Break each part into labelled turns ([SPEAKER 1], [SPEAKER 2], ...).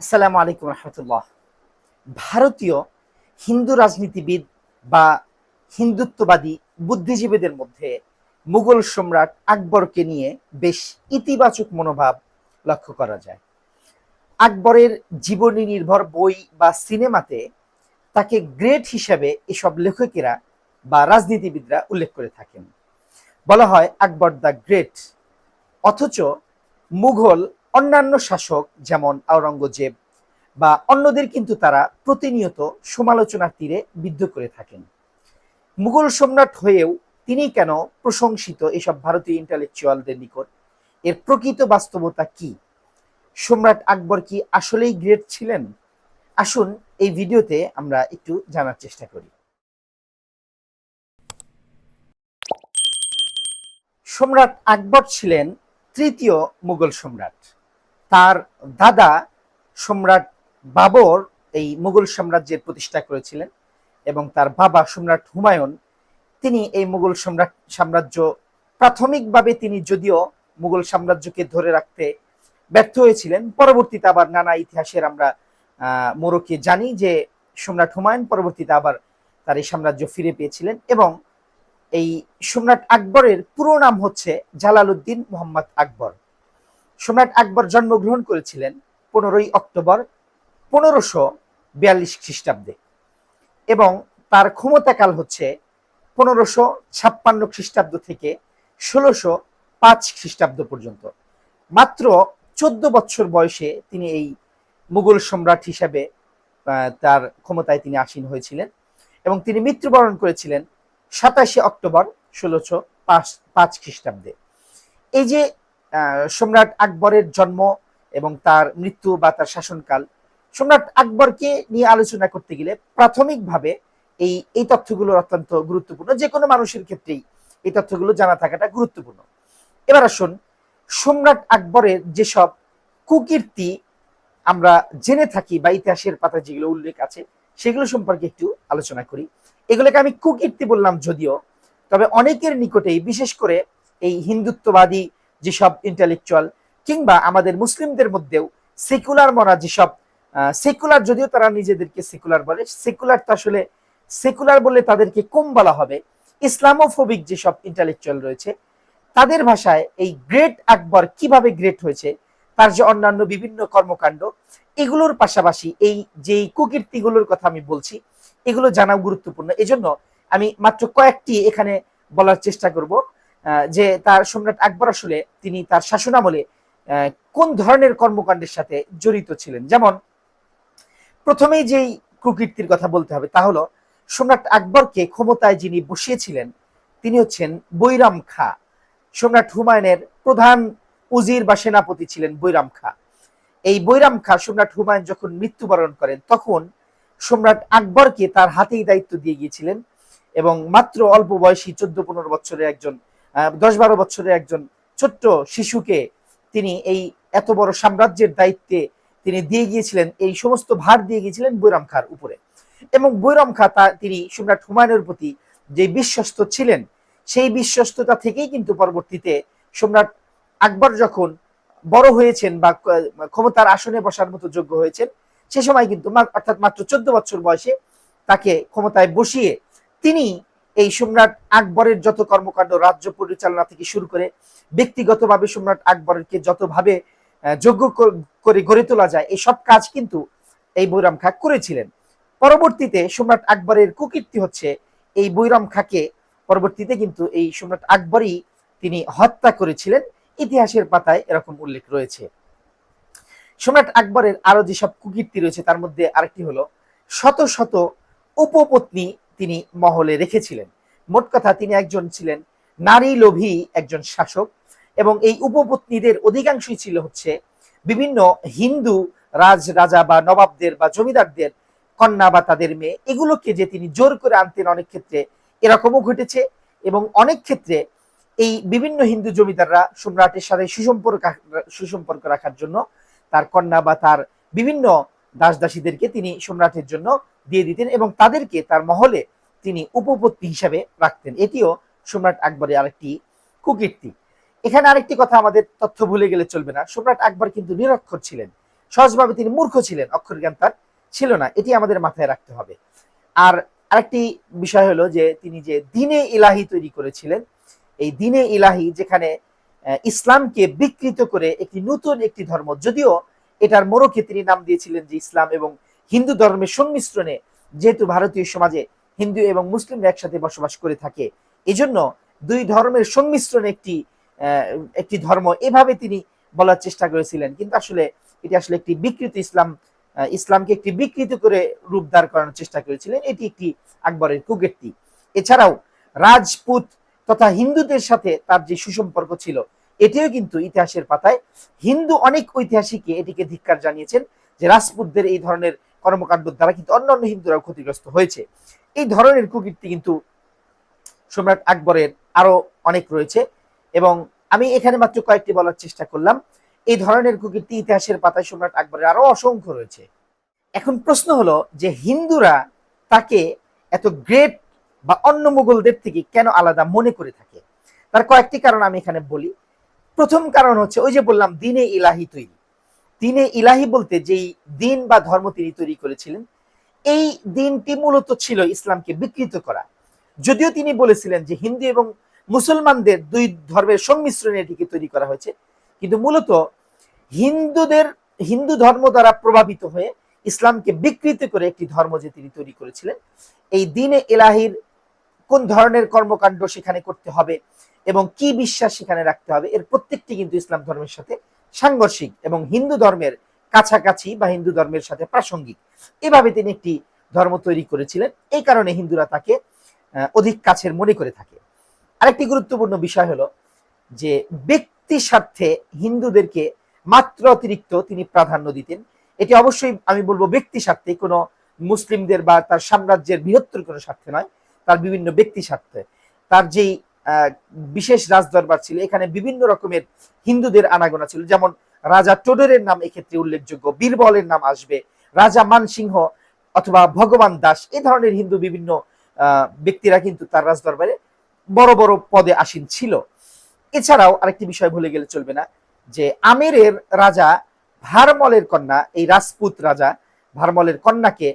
[SPEAKER 1] আসসালামু আলাইকুম রহমতুল্লাহ। ভারতীয় হিন্দু রাজনীতিবিদ বা হিন্দুত্ববাদী বুদ্ধিজীবীদের মধ্যে মুঘল সম্রাট আকবরকে নিয়ে বেশ ইতিবাচক মনোভাব লক্ষ্য করা যায়। আকবরের জীবনী নির্ভর বই বা সিনেমাতে তাকে গ্রেট হিসাবে এসব লেখকেরা বা রাজনীতিবিদরা উল্লেখ করে থাকেন। বলা হয় আকবর দ্য গ্রেট। অথচ মুঘল অন্যান্য শাসক যেমন আওরঙ্গজেব বা অন্যদের কিন্তু তারা প্রতিনিয়ত সমালোচনার তীরে বিদ্ধ করে থাকেন। মুঘল সম্রাট হয়েও তিনি কেন প্রশংসিত এসব ভারতীয় ইন্টালেকচুয়ালদের নিকট? এর প্রকৃত বাস্তবতা কি? সম্রাট আকবর কি আসলেই গ্রেট ছিলেন? আসুন এই ভিডিওতে আমরা একটু জানার চেষ্টা করি। সম্রাট আকবর ছিলেন তৃতীয় মুঘল সম্রাট। তার দাদা সম্রাট বাবর এই মুঘল সাম্রাজ্যের প্রতিষ্ঠা করেছিলেন এবং তার বাবা সম্রাট হুমায়ুন, তিনি এই মুঘল সম্রাট, সাম্রাজ্য প্রাথমিকভাবে তিনি যদিও মুঘল সাম্রাজ্যকে ধরে রাখতে ব্যর্থ হয়েছিলেন, পরবর্তীতে আবার নানা ইতিহাসের আমরা মোড়কে জানি যে সম্রাট হুমায়ুন পরবর্তীতে আবার তার এই সাম্রাজ্য ফিরে পেয়েছিলেন এবং এই সম্রাট আকবরের পুরো নাম হচ্ছে জালালউদ্দিন মোহাম্মদ আকবর। সম্রাট আকবর জন্মগ্রহণ করেছিলেন পনেরোই অক্টোবর পনেরোশো বিয়াল্লিশ খ্রিস্টাব্দে। এবং তার ক্ষমতাকাল হচ্ছে পনেরোশো ছাপ্পান্ন খ্রিস্টাব্দ থেকে ষোলোশো পাঁচ খ্রিস্টাব্দ পর্যন্ত। মাত্র চোদ্দ বছর বয়সে তিনি এই মুঘল সম্রাট হিসাবে তার ক্ষমতায় তিনি আসীন হয়েছিলেন এবং তিনি মৃত্যুবরণ করেছিলেন সাতাশে অক্টোবর ষোলোশো পাঁচ পাঁচ খ্রিস্টাব্দে। এই যে সম্রাট আকবরের জন্ম এবং তার মৃত্যু বা তার শাসনকাল। সম্রাট আকবরকে নিয়ে আলোচনা করতে গেলে প্রাথমিকভাবে এই এই তথ্যগুলো অত্যন্ত গুরুত্বপূর্ণ। যে কোনো মানুষের ক্ষেত্রেই এই তথ্যগুলো জানা থাকাটা গুরুত্বপূর্ণ। এবার আসুন, সম্রাট আকবরের যেসব কুকীর্তি আমরা জেনে থাকি বা ইতিহাসের পাতায় যেগুলো উল্লেখ আছে, সেগুলো সম্পর্কে একটু আলোচনা করি। এগুলোকে আমি কুকীর্তি বললাম যদিও, তবে অনেকের নিকটেই, বিশেষ করে এই হিন্দুত্ববাদী যেসব ইন্টেলেকচুয়াল কিংবা আমাদের মুসলিমদের মধ্যেও সেকুলার মরা যেসব সেকুলার যদিও তারা নিজেদেরকে সেকুলার বলে সেকুলার তো আসলে সেকুলার বলে তাদেরকে কম বলা হবে, ইসলামোফোবিক যেসব ইন্টেলেকচুয়াল রয়েছে, তাদের ভাষায় এই গ্রেট আকবর কীভাবে গ্রেট হয়েছে, তার যে অন্যান্য বিভিন্ন কর্মকাণ্ড, এগুলোর পাশাপাশি এই যেই কুকীর্তিগুলোর কথা আমি বলছি, এগুলো জানা গুরুত্বপূর্ণ। এজন্য আমি মাত্র কয়েকটি এখানে বলার চেষ্টা করব। যে তার সম্রাট আকবর আসলে তিনি তার শাসনামলে কোন ধরনের কর্মকাণ্ডের সাথে জড়িত ছিলেন? যেমন, প্রথমেই যেই কুকীর্তির কথা বলতে হবে তা হলো, সম্রাট আকবরকে ক্ষমতায় যিনি বসিয়েছিলেন, তিনি হচ্ছেন বৈরাম খা। সম্রাট হুমায়ুনের প্রধান উজির বা সেনাপতি ছিলেন বৈরাম খা। এই বৈরাম খা সম্রাট হুমায়ুন যখন মৃত্যুবরণ করেন, তখন সম্রাট আকবরকে তার হাতেই দায়িত্ব দিয়ে গিয়েছিলেন এবং মাত্র অল্প বয়সী চোদ্দ পনেরো বছরের একজন দশ বারো বছরের একজন ছোট্ট শিশুকে তিনি এই এত বড় সাম্রাজ্যের দায়িত্বে তিনি দিয়ে গিয়েছিলেন, এই সমস্ত ভার দিয়ে গিয়েছিলেন বৈরাম খার উপরে। এবং বৈরাম খা তা তিনি সম্রাট হুমায়ুনের প্রতি যে বিশ্বস্ত ছিলেন, সেই বিশ্বস্ততা থেকেই কিন্তু পরবর্তীতে সম্রাট আকবর যখন বড় হয়েছেন বা ক্ষমতার আসনে বসার মতো যোগ্য হয়েছেন, সে সময় কিন্তু অর্থাৎ মাত্র চোদ্দ বছর বয়সে তাকে ক্ষমতায় বসিয়ে তিনি এই সম্রাট আকবরের যত কর্মকাণ্ড রাজ্য পরিচালনা থেকে শুরু করে ব্যক্তিগতভাবে সম্রাট আকবরকে যতভাবে যোগ্য করে গড়ে তোলা যায়, এই সব কাজ কিন্তু এই বৈরাম খা করেছিলেন। পরবর্তীতে সম্রাট আকবরের কুকীর্তি হচ্ছে এই বৈরাম খাকে, পরবর্তীতে কিন্তু এই সম্রাট আকবরই তিনি হত্যা করেছিলেন। ইতিহাসের পাতায় এরকম উল্লেখ রয়েছে। সম্রাট আকবরের আরও যেসব কুকীর্তি রয়েছে, তার মধ্যে আরেকটি হলো শত শত উপপত্নী তিনি মহলে রেখেছিলেন। মোট কথা তিনি একজন ছিলেন নারী লোভী একজন শাসক এবং এই উপপত্নীদের অধিকাংশই ছিল হচ্ছে বিভিন্ন হিন্দু রাজ রাজা বা নবাবদের বা জমিদারদের কন্যা বা তাদের মেয়ে। এগুলোকে যে তিনি জোর করে আনতেন অনেক ক্ষেত্রে এরকমও ঘটেছে এবং অনেক ক্ষেত্রে এই বিভিন্ন হিন্দু জমিদাররা সম্রাটের সাথে সুসম্পর্ক সুসম্পর্ক রাখার জন্য তার কন্যা বা তার বিভিন্ন দাস দাসীদেরকে তিনি সম্রাটের জন্য দিয়ে দিতেন এবং তাদেরকে তার মহলে তিনি উপপত্তি হিসাবে রাখতেন। এটিও সম্রাট আকবরের আরেকটি কুকীর্তি। এখানে আরেকটি কথা আমাদের তথ্য ভুলে গেলে চলবে না। সম্রাট আকবর কিন্তু নিরক্ষর ছিলেন। সহজভাবে তিনি মূর্খ ছিলেন, অক্ষর জ্ঞান তার ছিল না। এটি আমাদের মাথায় রাখতে হবে। আর আরেকটি বিষয় হলো যে, তিনি যে দিনে ইলাহি তৈরি করেছিলেন, এই দিনে ইলাহি যেখানে ইসলামকে বিকৃত করে একটি নতুন একটি ধর্ম, যদিও এটার মোড়কে তিনি নাম দিয়েছিলেন যে ইসলাম এবং হিন্দু ধর্মের সংমিশ্রণে যেহেতু ভারতীয় সমাজে হিন্দু এবং মুসলিমরা একসাথে বসবাস করে থাকে, এজন্য দুই ধর্মের সংমিশ্রণে একটি একটি ধর্ম এভাবে তিনি বলার চেষ্টা করেছিলেন। কিন্তু আসলে এটি আসলে একটি বিকৃত ইসলাম ইসলামকে একটি বিকৃত করে রূপদার করানোর চেষ্টা করেছিলেন। এটি একটি আকবরের কুকীর্তি। এছাড়াও রাজপুত তথা হিন্দুদের সাথে তার যে সুসম্পর্ক ছিল, এটিও কিন্তু ইতিহাসের পাতায়। হিন্দু অনেক ঐতিহাসিককে এটিকে ধিক্কার জানিয়েছেন যে রাজপুতদের এই ধরনের কর্মকাণ্ড দ্বারা কিন্তু অন্যান্য হিন্দুরাও ক্ষতিগ্রস্ত হয়েছে। এই ধরনের কুকীর্তি কিন্তু সম্রাট আকবরের আরও অনেক রয়েছে এবং আমি এখানে মাত্র কয়েকটি বলার চেষ্টা করলাম। এই ধরনের কুকীর্তি ইতিহাসের পাতায় সম্রাট আকবরের আরও অসংখ্য রয়েছে। এখন প্রশ্ন হলো যে হিন্দুরা তাকে এত গ্রেট বা অন্য মুঘলদের থেকে কেন আলাদা মনে করে থাকে? তার কয়েকটি কারণ আমি এখানে বলি। প্রথম কারণ হচ্ছে ওই যে বললাম, দিনে ইলাহি তৈরি। দিনে ইলাহি বলতে যেই দিন বা ধর্ম তিনি তৈরি করেছিলেন, এই দিনটি মূলত ছিল ইসলামকে বিকৃত করা। যদিও তিনি বলেছিলেন যে হিন্দু এবং মুসলমানদের দুই ধর্মের সংমিশ্রণে এটিকে তৈরি করা হয়েছে, কিন্তু মূলত হিন্দুদের, হিন্দু ধর্ম দ্বারা প্রভাবিত হয়ে ইসলামকে বিকৃত করে একটি ধর্ম যে তিনি তৈরি করেছিলেন, এই দিনে এলাহির কোন ধরনের কর্মকাণ্ড সেখানে করতে হবে এবং কি বিশ্বাস সেখানে রাখতে হবে, এর প্রত্যেকটি কিন্তু ইসলাম ধর্মের সাথে সাংঘর্ষিক এবং হিন্দু ধর্মের কাছাকাছি বা হিন্দু ধর্মের সাথে প্রাসঙ্গিক। এভাবে তিনি একটি ধর্ম তৈরি করেছিলেন। এই কারণে হিন্দুরা তাকে অধিক কাছের মনে করে থাকে। আরেকটি গুরুত্বপূর্ণ বিষয় হলো যে, ব্যক্তি স্বার্থে হিন্দুদেরকে মাত্র অতিরিক্ত তিনি প্রাধান্য দিতেন। এটি অবশ্যই আমি বলব ব্যক্তি স্বার্থে, কোনো মুসলিমদের বা তার সাম্রাজ্যের বৃহত্তর কোনো স্বার্থে নয়। তার বিভিন্ন ব্যক্তি স্বার্থে। তার যেই বিশেষ রাজদরবার ছিল। এখানে বিভিন্ন রকমের হিন্দুদের আনাগোনা ছিল। যেমন রাজা টোডরের নাম এক্ষেত্রে উল্লেখযোগ্য, বীরবলের নাম আসবে, রাজা মানসিংহ অথবা ভগবান দাস, এই ধরনের হিন্দু বিভিন্ন ব্যক্তিরা কিন্তু তার রাজদরবারে বড় বড় পদে আসীন ছিল। এছাড়াও আরেকটি বিষয় ভুলে গেলে চলবে না, যে আমেরের রাজা ভারমলের কন্যা, এই রাজপুত রাজা ভারমলের কন্যাকে,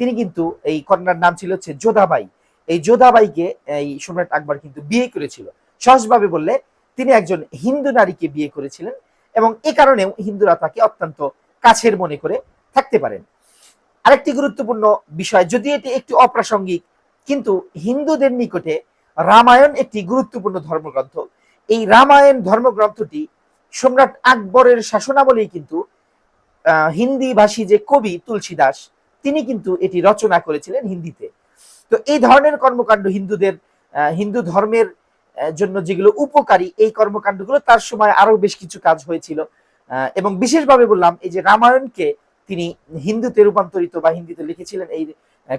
[SPEAKER 1] তিনি কিন্তু এই কন্যার নাম ছিল হচ্ছে যোধাবাই এই যোধাবাইকে, এই সম্রাট আকবর কিন্তু বিয়ে করেছিল। সহজভাবে বললে, তিনি একজন হিন্দু নারীকে বিয়ে করেছিলেন এবং এ কারণে হিন্দুরা তাকে অত্যন্ত কাছের মনে করে থাকতে পারেন। আরেকটি গুরুত্বপূর্ণ বিষয় যদি এটি একটি অপ্রাসঙ্গিক, কিন্তু হিন্দুদের নিকটে রামায়ণ একটি গুরুত্বপূর্ণ ধর্মগ্রন্থ। এই রামায়ণ ধর্মগ্রন্থটি সম্রাট আকবরের শাসনাবলী কিন্তু হিন্দি ভাষী যে কবি তুলসী দাস তিনি কিন্তু এটি রচনা করেছিলেন হিন্দিতে। তো এই ধরনের কর্মকাণ্ড হিন্দুদের হিন্দু ধর্মের জন্য যেগুলো উপকারী, এই কর্মকাণ্ডগুলো তার সময় আরও বেশ কিছু কাজ হয়েছিল। এবং বিশেষভাবে বললাম, এই যে রামায়ণকে তিনি হিন্দুতে রূপান্তরিত বা হিন্দিতে লিখেছিলেন এই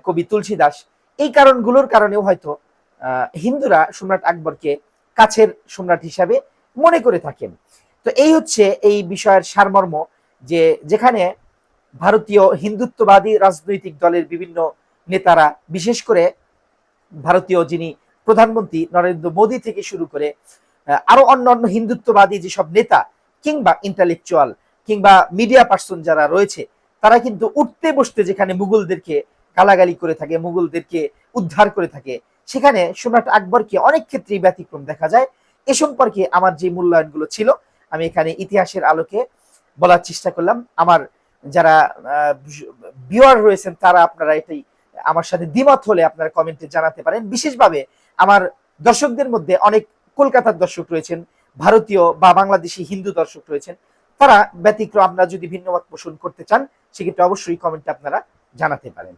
[SPEAKER 1] কবি তুলসী দাস এই কারণগুলোর কারণেও হয়তো হিন্দুরা সম্রাট আকবরকে কাছের সম্রাট হিসাবে মনে করে থাকেন। তো এই হচ্ছে এই বিষয়ের সারমর্ম যে যেখানে ভারতীয় হিন্দুত্ববাদী রাজনৈতিক দলের বিভিন্ন নেতারা, বিশেষ করে ভারতীয় যিনি প্রধানমন্ত্রী নরেন্দ্র মোদী থেকে শুরু করে আরও অন্যান্য হিন্দুত্ববাদী যেসব নেতা কিংবা ইন্টালেকচুয়াল কিংবা মিডিয়া পার্সন যারা রয়েছে, তারা কিন্তু উঠতে বসতে যেখানে মুঘলদেরকে গালাগালি করে থাকে, মুঘলদেরকে উদ্ধার করে থাকে, সেখানে সম্রাট আকবরকে অনেক ক্ষেত্রেই ব্যতিক্রম দেখা যায়। এ সম্পর্কে আমার যে মূল্যায়নগুলো ছিল, আমি এখানে ইতিহাসের আলোকে বলার চেষ্টা করলাম। আমার যারা ভিউয়ার রয়েছেন, তারা আপনারা এটাই আমার সাথে দ্বিমত হলে আপনারা কমেন্টে জানাতে পারেন। বিশেষভাবে আমার দর্শকদের মধ্যে অনেক কলকাতার দর্শক রয়েছেন, ভারতীয় বা বাংলাদেশি হিন্দু দর্শক রয়েছেন। তারা ব্যতিক্রম আপনারা যদি ভিন্নমত পোষণ করতে চান, সেক্ষেত্রে অবশ্যই কমেন্টে আপনারা জানাতে পারেন।